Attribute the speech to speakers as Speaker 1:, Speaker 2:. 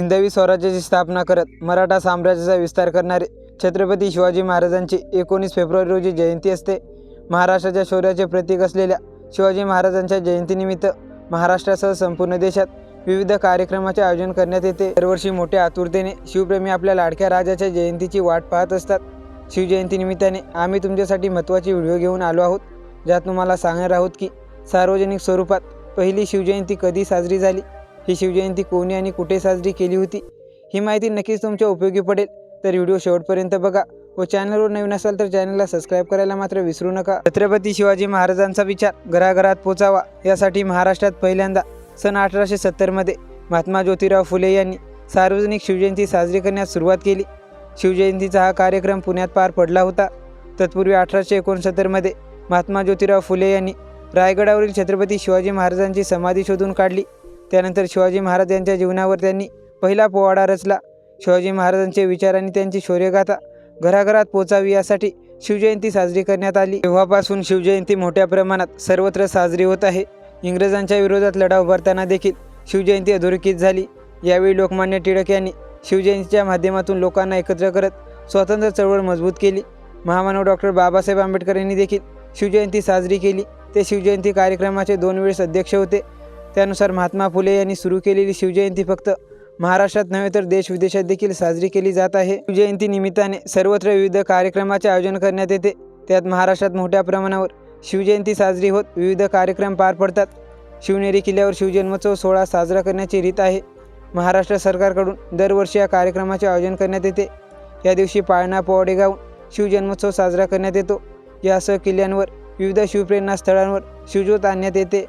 Speaker 1: हिंदवी स्वराज्याची स्थापना करत मराठा साम्राज्याचा विस्तार करणारे छत्रपती शिवाजी महाराजांची एकोणीस फेब्रुवारी रोजी जयंती असते. महाराष्ट्राच्या शौर्याचे प्रतीक असलेल्या शिवाजी महाराजांच्या जयंतीनिमित्त महाराष्ट्रासह संपूर्ण देशात विविध कार्यक्रमाचे आयोजन करण्यात येते. दरवर्षी मोठ्या आतुरतेने शिवप्रेमी आपल्या लाडक्या राजाच्या जयंतीची वाट पाहत असतात. शिवजयंतीनिमित्ताने आम्ही तुमच्यासाठी महत्त्वाची व्हिडिओ घेऊन आलो आहोत ज्यात तुम्हाला सांगणार आहोत की सार्वजनिक स्वरूपात पहिली शिवजयंती कधी साजरी झाली? ही शिवजयंती कोणी आणि कुठे साजरी केली होती ही माहिती नक्कीच तुमच्या उपयोगी पडेल. तर व्हिडिओ शेवटपर्यंत बघा व चॅनलवर नवीन असाल तर चॅनलला सबस्क्राईब करायला मात्र विसरू नका. छत्रपती शिवाजी महाराजांचा विचार घराघरात पोचावा यासाठी महाराष्ट्रात पहिल्यांदा सन अठराशे सत्तरमध्ये महात्मा ज्योतिराव फुले यांनी सार्वजनिक शिवजयंती साजरी करण्यास सुरुवात केली. शिवजयंतीचा हा कार्यक्रम पुण्यात पार पडला होता. तत्पूर्वी अठराशे एकोणसत्तरमध्ये महात्मा ज्योतिराव फुले यांनी रायगडावरील छत्रपती शिवाजी महाराजांची समाधी शोधून काढली. त्यानंतर शिवाजी महाराज यांच्या जीवनावर त्यांनी पहिला पोवाडा रचला. शिवाजी महाराजांचे विचार आणि त्यांची शौर्यगाथा घराघरात पोचावी यासाठी शिवजयंती साजरी करण्यात आली. तेव्हापासून शिवजयंती मोठ्या प्रमाणात सर्वत्र साजरी होत आहे. इंग्रजांच्या विरोधात लढा उभारताना देखील शिवजयंती अधोरेखित झाली. यावेळी लोकमान्य टिळक यांनी शिवजयंतीच्या माध्यमातून लोकांना एकत्र करत स्वातंत्र्य चळवळ मजबूत केली. महामानव डॉक्टर बाबासाहेब आंबेडकर यांनी देखील शिवजयंती साजरी केली. ते शिवजयंती कार्यक्रमाचे दोन वेळेस अध्यक्ष होते. त्यानुसार महात्मा फुले यांनी सुरू केलेली शिवजयंती फक्त महाराष्ट्रात नव्हे तर देश विदेशात देखील साजरी केली जात आहे. शिवजयंती निमित्ताने सर्वत्र विविध कार्यक्रमाचे आयोजन करण्यात येते. त्यात महाराष्ट्रात मोठ्या प्रमाणावर शिवजयंती साजरी होत विविध कार्यक्रम पार पडतात. शिवनेरी किल्ल्यावर शिवजन्मोत्सव सोहळा साजरा करण्याची रीत आहे. महाराष्ट्र सरकारकडून दरवर्षी या कार्यक्रमाचे आयोजन करण्यात येते. या दिवशी पाळणा पोवाडे गाऊन शिवजन्मोत्सव साजरा करण्यात येतो. यासह किल्ल्यांवर विविध शिवप्रेरणा स्थळांवर शिवज्योत आणण्यात येते.